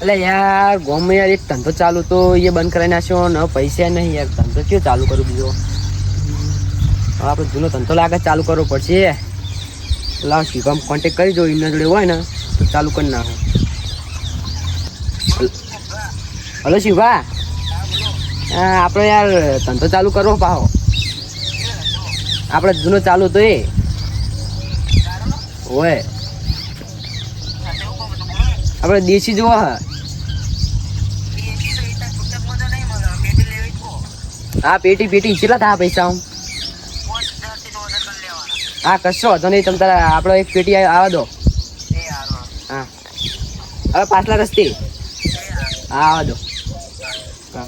એટલે યાર, ગોમાં યાર, એક ધંધો ચાલુ તો એ બંધ કરાવી નાખ્યો, ન પૈસા નહીં યાર, ધંધો કયો ચાલુ કરું બીજો? આપણે જૂનો ધંધો લાગે, ચાલુ કરવો પડશે. લાવ શિવમ કોન્ટેક કરી દો એમના જોડે હોય ને, તો ચાલુ કરી નાખો. હલો શિવા. હા, આપણે યાર ધંધો ચાલુ કરવો પાહો. આપણે જૂનો ચાલુ તો એ. હોય આપણે દેશી જોવા હા. હા, પેટી પેટી કેટલા થયા પૈસા આમ હા, કશો વાંધો નહીં, તમે તારા આપણો એક પેટી આવવા આવા દો. હા. હવે પાછલા રસ્તે. હા આવવા દો. હા.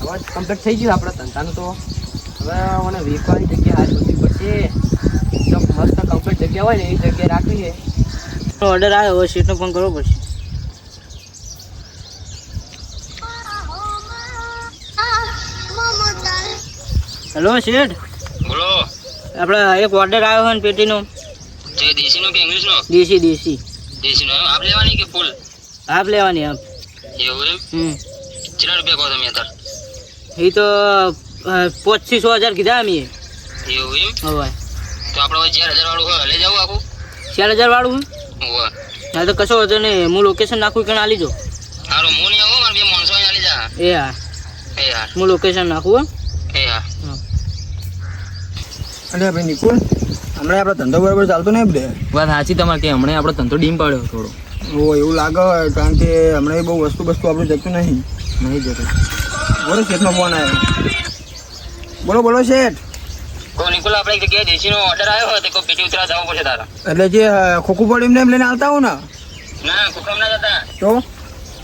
હવે કમ્પ્લીટ થઈ ગયું આપણા ધંધાનું તો. હવે મને વેચવાની જગ્યા હારી બધી પડશે. મસ્ત કમ્ફર્ટ જગ્યા હોય ને એ જગ્યાએ રાખવી છે ઓર્ડર આવ્યો હવે સીટનો ફોન કરવો પડશે. હેલો શેઠ બોલો. આપણે એક ઓર્ડર આવ્યો હોય ને પેટીનો. જે દેશીનો કે ઇંગ્લિશનો? દેશી દેશી. દેશીનો આપ લેવાની કે ફૂલ આપ લેવાની આપ એવું એમ? હમ. કેટલા રૂપિયા કહો તમે અત્યારે? એ તો પચીસ સો હજાર કીધા અમે. એવું એમ? હવે. આપણે ચાર હજાર વાળું હોય લઈ જવું આખું. ચાર હજાર વાળું હોવે. હા તો કશો હતો નહીં. હું લોકેશન નાખું કે ના લીજો હારું હું નહીં આવું મારે બે માણસો આલી જા. એ હા. એ હું. લોકેશન નાખું એ અરે ભાઈ નિકુલ હમણાં આપણો ધંધો બરાબર ચાલતો નહીં બધે? વાત સાચી તમારે કે હમણાં આપણો ધંધો ડીમ પાડ્યો થોડો. ઓ એવું લાગે કારણ કે હમણાં બહુ વસ્તુ વસ્તુ આપણું જતું નહીં. નહીં જતું. બોલો શેઠનો ફોન આવ્યો. બોલો બોલો શેઠ. નિકુલ આપણે એક જગ્યાએ દેશીનો ઓર્ડર આવ્યો હતો તો કોઈ પેટી ઉતરા જવું પડશે તારા. એટલે જે અ, ખોખું પડ્યું એમને એમ લઈને આવતા હો ને? ના કુકમ ના જતા. તો?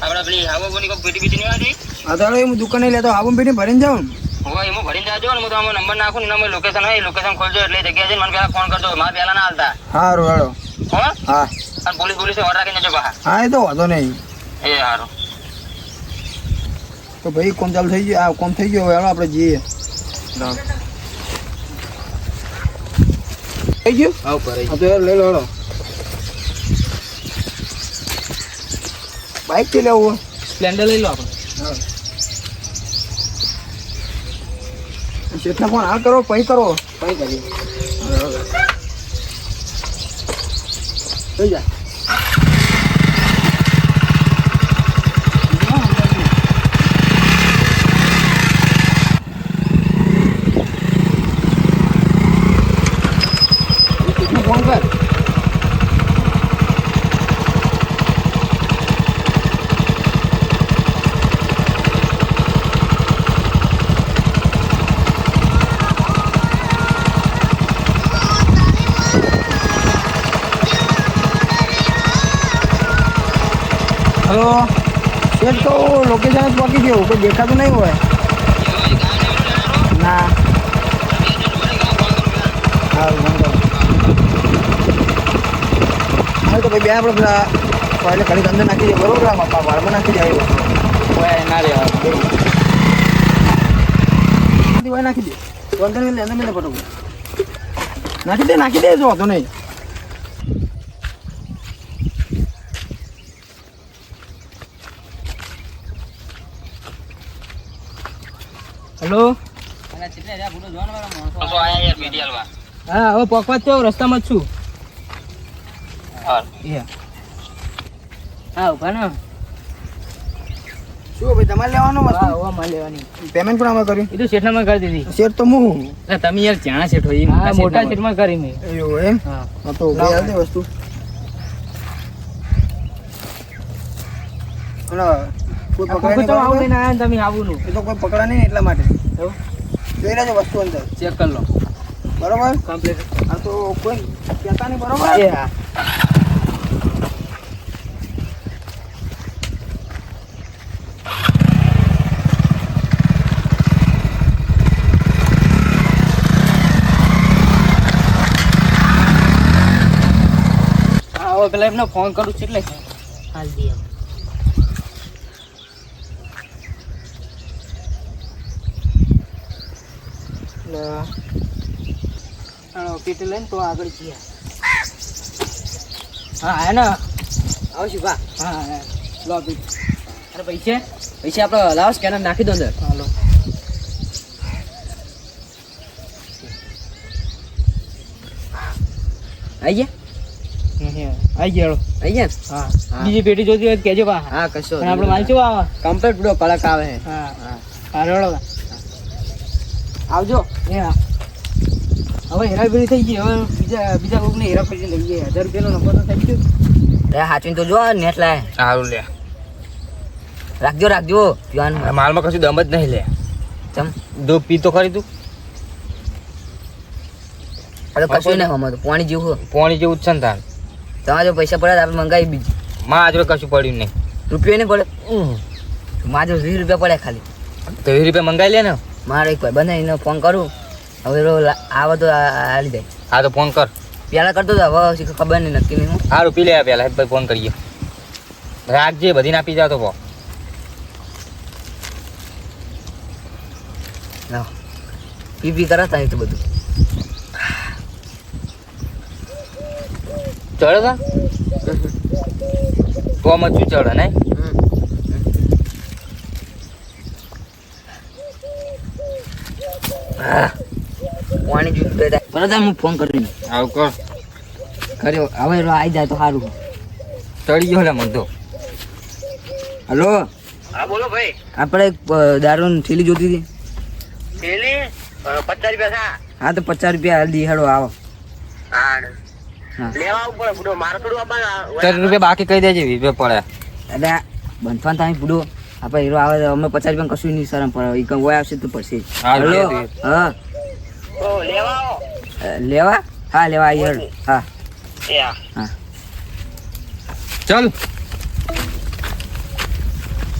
આપણે પેલી હાવો બોની કોઈ પેટી બીટી નહીં આવતી હા તો હવે હું દુકાને લેતો આવું પેટી ભરીને જાઉં હવે એમાં ભરીને જાજો ને હું તમારો નંબર નાખું ને એમાં લોકેશન હોય લોકેશન ખોલજો એટલે જગ્યાએ જઈને મને પહેલા ફોન કરજો મારે પહેલા ના હાલતા. સારું હેડો હો હા. અને પોલીસ પોલીસ ઓર્ડર રાખીને જજો બહાર. હા એ તો વાંધો નહીં. એ સારું તો ભાઈ કોમ ચાલુ થઈ ગયો આ કોમ થઈ ગયો હવે આપણે જઈએ. થઈ ગયું? આવ હા તો લઈ લો બાઇકથી લેવું સ્પ્લેન્ડર લઈ લો આપણે. હા. જેટલા પણ આ કરો પછી કરો. કઈ કરી થઈ જાય. હલો. શેઠ તો લોકેશન જ પહોંચી ગયું કોઈ દેખાતું નહીં હોય. ના. હા વાંધો હા તો ભાઈ બે આપણે પેલા પહેલે ઘડી અંદર નાખી દે બરોબર? આ બાપા વાળમાં નાખી જાય ના રે નાખી દે અંદર અંદર મિલે ફટો નાખી દે નાખી દે જો વાંધો નહીં. હેલો? તો હા હવે પોકવા જ છો રસ્તામાં જ છું. હા. ઊભા ને શું ભાઈ તમારે લેવાનું હા વસ્તુ માલ લેવાની. પેમેન્ટ પણ અમે કર્યું એ તો શેઠનામાં કરી દીધી. શેર તો હું? તમે યાર જાણા શેઠો એ હા મોટા શેઠમાં કરી મેં. એવું એમ? હા. હા તો ભાઈ હાલ વસ્તુ. અને કોઈ પકડાય તો આવું? લઈને આયા તમે આવું નું એ તો કોઈ પકડા નહીં એટલા માટે. જોઈ લેજો વસ્તુ અંદર. ચેક કરી લો. બરોબર? કમ્પ્લીટ હા તો કોઈ કહેતા નહીં બરોબર? એ હા. પેલા એમને ફોન કરું છું એટલે. હાલ દઈએ પેટી લઈને તો આગળ જઈએ હા હે ને? આવો શિવા હા હા. લો પીટ અરે પૈસે? પૈસા આપણે લાવો સ્કેનર નાખી દો અંદર હાલો. આઈ ગયા? આઈ ગયો આઈ ગયા? હા. બીજી પેટી જોતી હોય કેજો પા હા કશો પણ આપણે માલ કેવો આવે? કમ્પ્લીટ પૂરો કડક આવે. હા. હા. હા આવજો. એ હા હવે હેરાફેરી થઈ ગઈ. હવે બીજા બીજા કોકને હેરાફેરી લઈ ગયા. હજાર રૂપિયાનો નફો તો થઈ ગયો. એ હાચવીને તો જો નેટ લાય સારું લે. રાખજો રાખજો. પીવાનું. માલમાં કશું દમ જ નહીં લે. ચમ. દો પી તો ખરી તું. અરે કશું નહીં હમણાં તો પાણી જેવું પોણી જેવું જ છે ને તાર. તમારે જો પૈસા પડ્યા તો આપણે મંગાવી બીજી. માં આજે કશું પડ્યું નહીં. રૂપિયો નહીં પડે. મારે વીસ રૂપિયા પડ્યા ખાલી. તો વીસ રૂપિયા મંગાવી લે ને. મારે એક ભાઈ બને એને ફોન કરું હવે લા- આવે તો આલી જાય હા તો ફોન કર. પેલા કરતો હતો હવે ખબર નહીં નક્કી નહીં હું. સારું પી લે પેલા ભાઈ ફોન કરીએ. રાખજે બધી ના પી જાવ તો પો પી પી કરાતા તો બધું. ચડે તા? તો શું ચડે નહીં? હા પાણી જૂઠ બે બરાબર હું ફોન કરી આવું કર. કર્યો હવે એરો આવી જાય તો સારું ચડી ગયો મન તો હલો? હા બોલો ભાઈ. આપણે એક દારૂની થેલી જોતી હતી. પચાસ રૂપિયા હા તો પચાસ રૂપિયા હાલ હેડો. આવો હા બુડો રૂપિયા બાકી કહી દેજે વીસ રૂપિયા પડે એટલે બંધવાન થાય પૂડો આપણે હીરો આવે અમે પચાસ રૂપિયા કશું નહીં શરમ પડે. એ કંઈ હોય આવશે તો પડશે હા, હલો. હા લેવા? હા લેવા આવી હા. હા. ચાલ.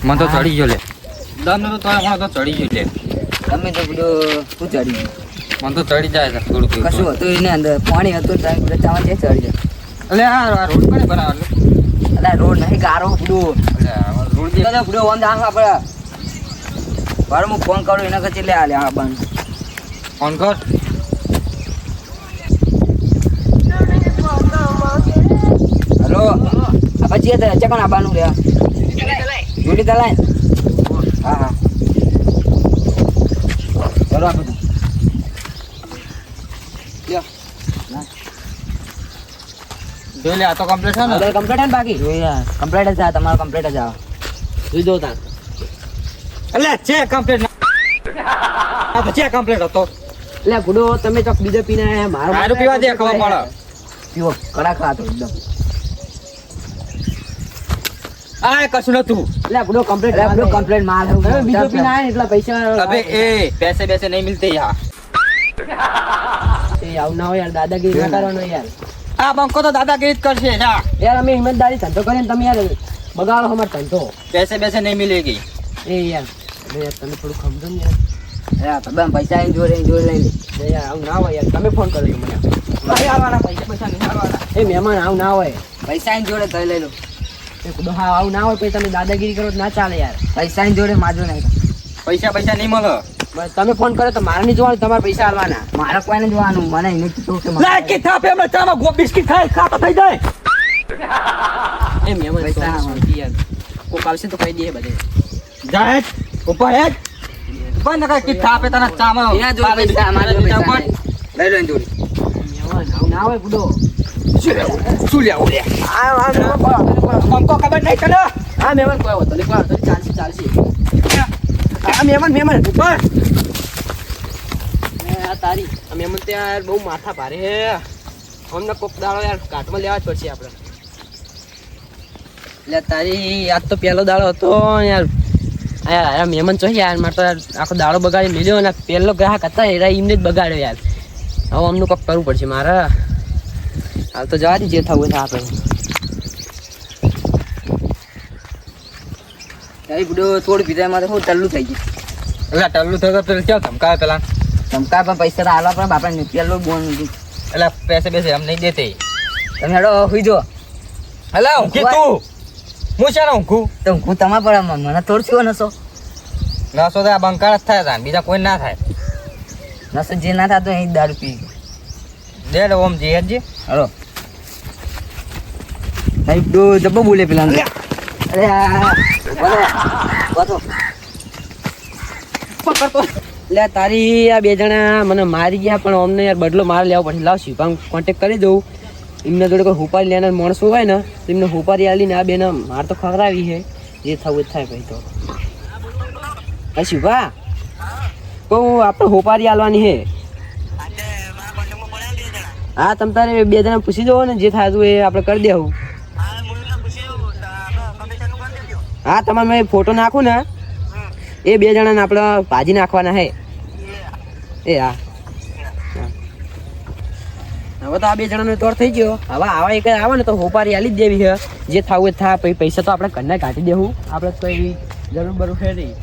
મને તો ચડી ગયો લે. દમ તો તોય મને તો ચડી ગયો લે. તમે તો બધું શું ચડી ગયું? મને તો ચડી જાય છે થોડુંક કશું હતું એને અંદર. પાણી હતું બધા ચાવા છે ચડી જાય એટલે આ રોડ કોને બરાબર એટલે રોડ નહીં ગારો બધો. બધો ઓમ દામ આપણે બાર હું ફોન કરું એના કરતી લે આલે આ બંધ. ફોન કર. હલો? આ પછી ચકણ આબાનું રે જોડી તલાય હા હા. ચલો આપણે જોઈ લે આ તો કમ્પ્લીટ છે ને? કમ્પ્લીટ બાકી? કમ્પ્લીટ જ આ તમારો કમ્પ્લીટ જ આવે લીધો તા એટલે છે કમ્પ્લેટ આ કમ્પ્લેટ હતો. એટલે ગુડો તમે ચોક બીજો પીને મારો મારું પીવા દે ખબર પડે. પીવો કડા ખા તો એકદમ. આ કશું નતું એટલે ગુડો કમ્પ્લેટ એટલે ગુડો કમ્પ્લેટ માર હવે બીજો પીને આયા એટલા પૈસા અબે એ પૈસે પૈસે નહીં મિલતે યાર. એ આવ ના હોય યાર દાદાગીરી ના કરવાનો યાર. આ બંકો તો દાદાગીરી જ કરશે યાર અમે હિંમતદારી ધંધો કરીને તમે યાર બગાડો હમાર ધંધો પૈસે પૈસે નહીં મિલેગી. એ યાર યાર તમે થોડું સમજો ને યાર પૈસા અહીં જોડે જોડે લઈ લે. આવું ના હોય યાર તમે ફોન કર્યો મને. આવવાના પૈસા પૈસા નહીં આવવાના. મહેમાન આવું ના હોય. પૈસા અહીં જોડે થઈ લઈ લો. એ હા આવું ના હોય પછી તમે દાદાગીરી કરો ના ચાલે યાર. પૈસા જોડે માજો નહીં. પૈસા પૈસા નહીં મળે. તમે ફોન કર્યો તો મારે નહીં જોવાનું તમારે પૈસા આવવાના મારા કોઈને જોવાનું મને એને કે થાપે હમણાં ચામાં ગો બિસ્કિટ ખાય એમ એમ કોક આવશે તો કહી દે બધે. જાહેર ઉપર હેડ. ઉપર ન કઈ કિથા આપે તને ચામા યા જો પૈસા અમારે પૈસા લઈ લઈને જોડી. ના હોય બુડો. શું લ્યા ઓલે આ કોમ ખબર નહીં તને? આ મેમન કોઈ હોતો નહીં કોઈ હોતો ચાલશે ચાલશે. આ મેમન મેમન ઉપર તારી મેમન ત્યાં બહુ માથા ભારે હે અમને કોક દાડો યાર કાટમાં લેવા જ પડશે આપણે. એટલે તારી આજ તો પહેલો દાડો હતો યાર. યાર મહેમાન છો યાર મારે તો આખો દાડો બગાડી લીધો અને પહેલો ગ્રાહક હતા એ એમને જ બગાડ્યો યાર. હવે અમને કંઈક કરવું પડશે મારે. હાલ તો જવા જે થવું થાય આપણે તારી બુડો થોડું પીધા મારે હું ટલ્લું થઈ ગયું? એટલે ટલ્લું થયું પેલા ક્યાં ધમકાવે પેલા ધમકાવે પણ પૈસા તો આલા પણ બાપા પેલું બોન એટલે પૈસે પૈસે અમને નહીં દેતે. તમે હેડો સુઈ જો હલા કે તું. હું છે ને હું તો હું તમારા પર મને થોડું થયો નસો? નસો તો આ બંકાર જ થાય તાન. બીજા કોઈ ના થાય. નસો જે ના થતો અહીં જ દારૂ પી. ગયો દે લે ઓમ જે હેડ જે હલો. સાહેબ તો જબ્બો બોલે પેલા અરે વાતો એટલે લે તારી આ બે જણા મને મારી ગયા પણ અમને યાર બદલો માર લેવો પડશે. લાવ પણ કોન્ટેક્ટ કરી દઉં. એમને જોડે કોઈ હુપારી લેનાર માણસો હોય ને, તો એમને હુપારી આલીને આ બેના માર તો ખવડાવી છે. જે થવું જ થાય ભાઈ તો. પછી શિવા કહું આપણે હોપારી આલવાની છે. હા, તમ તારે બે જણા પૂછી દો ને, જે થતું એ આપણે કરી દેવું. હા, તમારે મેં ફોટો નાખું ને, એ બે જણાને આપણે ભાજી નાખવાના છે. એ, હા. હવે તો આ બે જણાનો તોર થઈ ગયો. હવે આવા એક આવે ને તો હોપારી આલી જ દેવી છે જે થવું એ થાય પછી પૈસા તો આપણે ઘરના કાઢી દેવું. આપણે તો એવી જરૂર બરું છે નહીં.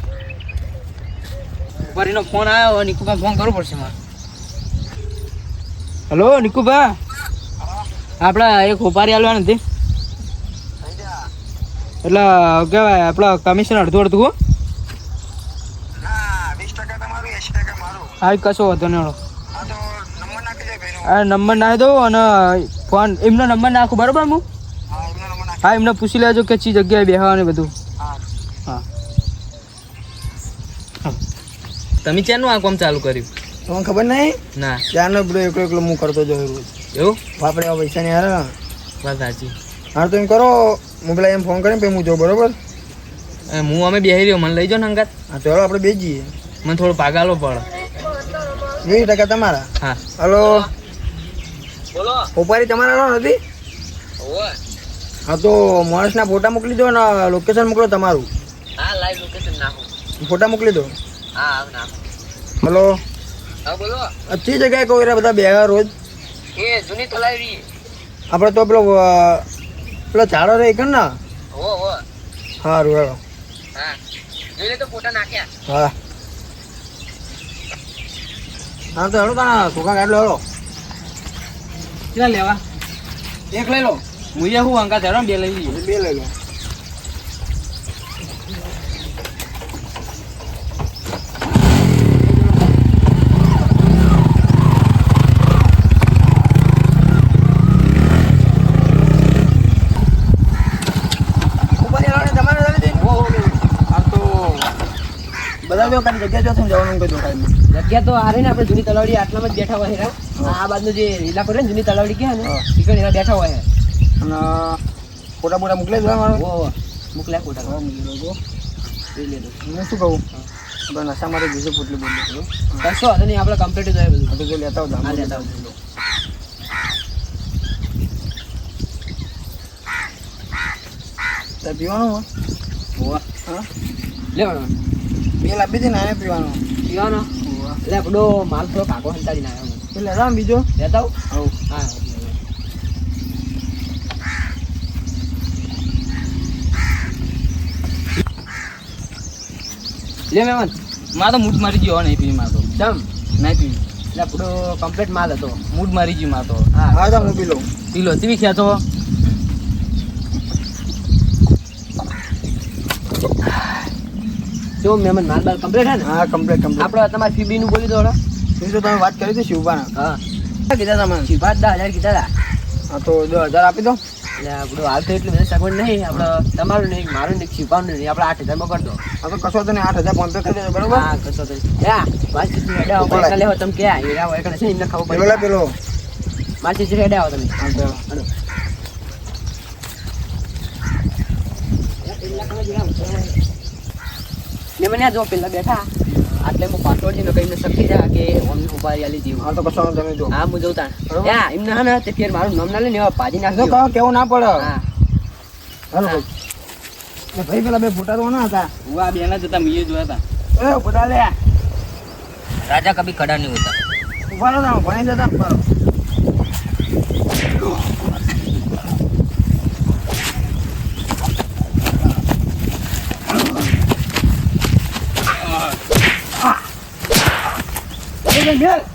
હોપારીનો ફોન આવ્યો નિકુભા ફોન કરવો પડશે મારે. હલો નિકુભા. આપણે એક હોપારી આલવાની હતી એટલે કહેવાય આપણે કમિશન અડધું અડધું હો. કશો વાંધો નહીં નંબર નાખી દઉં અને ફોન એમનો નંબર નાખું બરોબર હું હા એમને પૂછી લેજો કે ચી જગ્યાએ બેહવાનું બધું. હા. તમે ક્યાંનું આ કામ ચાલુ કર્યું? તમને ખબર નહીં? ના. ત્યારનો બધો એકલો એકલો હું કરતો જોયો રોજ એવું? વાપરે આ પૈસા નહીં હારે વાત સાચી. હા તો એમ કરો હું પેલા એમ ફોન કરીને પછી હું જોઉં બરોબર? એ હું અમે બેહી રહ્યો મને લઈ જાઓ ને અંગાત હા તો ચાલો આપણે બે જઈએ મને થોડું પાગાલો પડે. વીસ ટકા તમારા? હા. હલો. બોલો. ઉપારી તમારા નથી? હા તો માણસના ફોટા મોકલી દો ને લોકેશન મોકલો તમારું. હા લાઈવ લોકેશન નાખો. ફોટા મોકલી દો. હા હા નાખો. હલો હા બોલો. અચ્છી જગ્યાએ કોઈ એરા બધા બેહા રોજ? એ જૂની તલાવી આપણે તો પેલો પેલો ઝાડો રહે કે ના? હો હો સારું હેલો. હા. જોઈ લે તો ફોટા નાખ્યા. હા. હા તો હેડો તારા સુકા ગાડલો હેલો. ક્યાં લેવા? એક લઈ લો. મુજે હું અંકા હેરો બે લઈ લઈએ બે લઈ લો ઉપાડી આવો ને તમારે નથી દેવું? હા તો બધા જો જગ્યા જવાનું કહી દો જગ્યા તો આ ને આપણે જૂની તલાવડી આટલામાં જ બેઠા હોય છે આ બાજુ જે ઇલાકો રહે ને જૂની તલાવડી ક્યાં ને. એના બેઠા હોય. અને ફોટા બોટા મોકલે દો મારો? મોકલ્યા ફોટા મોકલી દો. જોઈ શું કહું? નશા માટે બીજું પોટલી બોલી દો કશો હતો નહીં આપણે કમ્પ્લીટ જ હોય બધું. જો લેતા હા આવો લેતા આવજો. પીવાનું? હા? લેવાનો. બેલ બીજી દે ને પીવાનું. પીવાનો? એટલે આપણો માલ થોડો કાકો હંતાડી નાખ્યો હું. રામ બીજો. લેતા આવું? હા લે મેમનમાં તો મૂડ મારી ગયો નહીં પીવી મારે તો. ચમ? નહીં પીવી. એટલે આપણો કમ્પ્લીટ માલ હતો. મૂડ મારી ગયો મારે તો. હા હા તો હું પી લઉં. પીલો તીવી ખ્યા તો જો મેં માલ બાલ કમ્પ્લીટ હે ને? હા કમ્પ્લીટ કમ્પ્લીટ આપણે તમારે ફીબી નું બોલી દો હળો. એ તો તમે વાત કરી હતી શિવબાના હા. કીધા તમે? શિવભાત દસ હજાર કીધા હતા હા તો દસ હજાર આપી દો. એટલે આપણું હાલ તો એટલું બધું સગવડ નહીં. આપણે તમારું નહીં મારું નહીં શિવભાવનું નહીં. આપણે આઠ હજારમાં કરી દો. હા તો કશો તો નહીં. આઠ હજાર ફોન પે કરી દેજો બરોબર? હા કશો તો પૈસા લેવો તમે ક્યાં? હીરા હોય છે ને ખબર પડે. પેલો ચીચી હેડે આવો તમે. હા તો હાલો. ને મને જો પેલા બેઠા. આટલે હું પાછળ જઈને કહીને શક્તિ જા કે અમને ઉપાડી આલી દીધું હા તો કશો વાંધો નહીં જો. હા હું જોતા. યા એમને હા ને તે ફેર મારું નામ ના લઈને એવા ભાજી જો નાખજો. કહો કેવું ના પડે? હા. હાલો ભાઈ. ભાઈ પેલા બે ફોટા તો ના હતા. હું આ બેના જતા મીએ જોયા હતા. એ ફોટા લે. રાજા કભી ખડા નહીં હોતા. ઊભા રહો ભણી જતા ઊભા રહો. એ ભાઈ, બેલ.